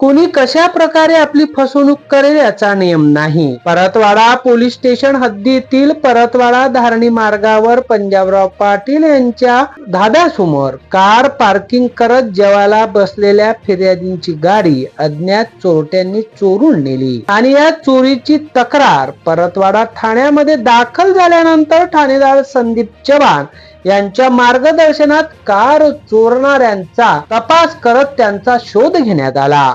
कोणी कशा प्रकारे आपली फसवणूक करेल याचा नियम नाही. परतवाडा पोलीस स्टेशन हद्दीतील परतवाडा धारणी मार्गावर पंजाबराव पाटील यांच्या धाब्यासमोर कार पार्किंग करत जेवायला बसलेल्या फिर्यादींची गाडी अज्ञात चोरट्यांनी चोरून नेली. आणि या चोरीची तक्रार परतवाडा ठाण्यामध्ये दाखल झाल्यानंतर ठाणेदार संदीप चव्हाण यांच्या मार्गदर्शनात कार चोरणाऱ्यांचा तपास करत त्यांचा शोध घेण्यात आला.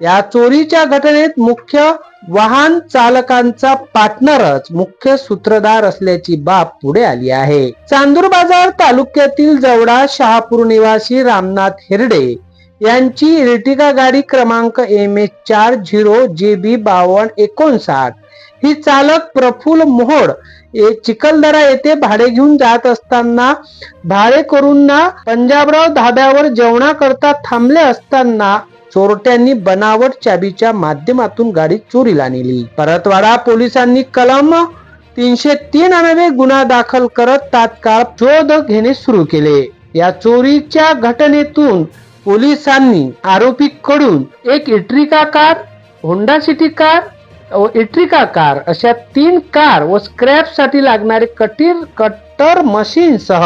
या चोरीच्या घटनेत मुख्य वाहन चालकांचा पार्टनरच मुख्य सूत्रधार असल्याची बाब पुढे आली आहे. चांदूर बाजार तालुक्यातील जवडा शहापूर निवासी रामनाथ हिरडे यांची इर्टिगा गाडी क्रमांक एम एच चार झिरो जे बी बावन्न एकोणसाठ. ही चालक प्रफुल्ल मोहोड चिखलदरा येथे भाडे घेऊन जात असताना भाडेकरूंना पंजाबराव धाब्यावर जेवणाकरता थांबले असताना चोरट्यांनी बनावट चाबीच्या माध्यमातून गाडी चोरीला नेली. परतवाडा पोलिसांनी कलम तीनशे तीन अन्वये गुन्हा दाखल करत तात्काळ शोध घेणे सुरू केले. या चोरीच्या घटनेतून पोलिसांनी आरोपीकडून एक इट्रिका कार होंडा सिटी कार व इट्रिका कार अशा तीन कार व स्क्रॅपसाठी लागणारे कटीर कट्टर मशीन सह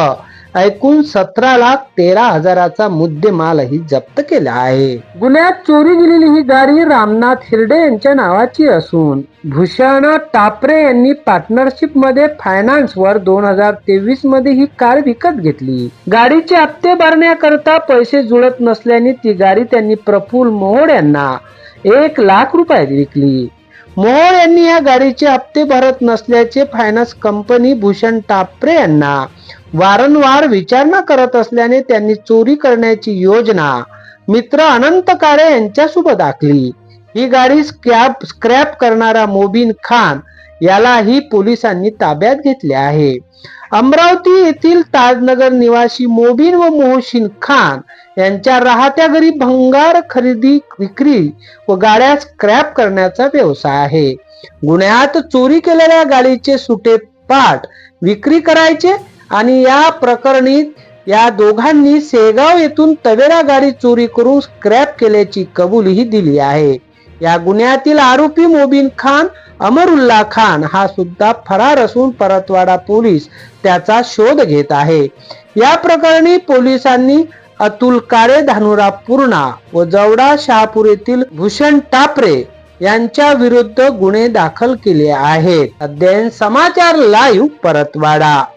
एकूण सतरा लाख तेरा हजाराचा मुद्देमालही जप्त केला आहे. गुन्ह्यात चोरी गेलेली ही गाडी रामनाथ हिरडे यांच्या नावाची असून भूषण टापरे यांनी पार्टनरशिपमध्ये फायनान्स वर दोन हजार तेवीसमध्ये ही कार विकत घेतली. गाडीचे हप्ते भरण्याकरता पैसे जुळत नसल्याने ती गाडी त्यांनी प्रफुल्ल मोहोड यांना एक लाख रुपयात विकली. मोहोळ यांनी या गाडीचे हप्ते भरत नसल्याचे फायनान्स कंपनी भूषण टापरे यांना वारंवार विचारणा करत असल्याने त्यांनी चोरी करण्याची योजना मित्र अनंत काळे यांच्यासोबत आखली ही गाडी स्क्रॅप स्क्रॅप करणारा मोबिन खान यालाही पोलिसांनी ताब्यात घेतले आहे. अमरावती येथील ताजनगर निवासी मोबिन व मोहसिन खान यांच्या राहत्या घरी भंगार खरेदी विक्री व गाड्या स्क्रॅप करण्याचा व्यवसाय आहे. गुन्ह्यात चोरी केलेल्या गाडीचे सुटे पाठ विक्री करायचे आणि या प्रकरणी या दोघांनी सेगाव येथून तवेरा गाडी चोरी करून स्क्रॅप केल्याची कबुलीही दिली आहे. या गुन्ह्यातील आरोपी मोबिन खान अमरुल्ला खान हा सुद्धा फरार असून परतवाडा पोलीस त्याचा शोध घेत आहे. या प्रकरणी पोलिसांनी अतुल काळे धानुरा पूर्णा व जवडा शहापूर येथील भूषण टापरे यांच्या विरुद्ध गुन्हे दाखल केले आहेत. अध्ययन समाचार लाईव्ह परतवाडा.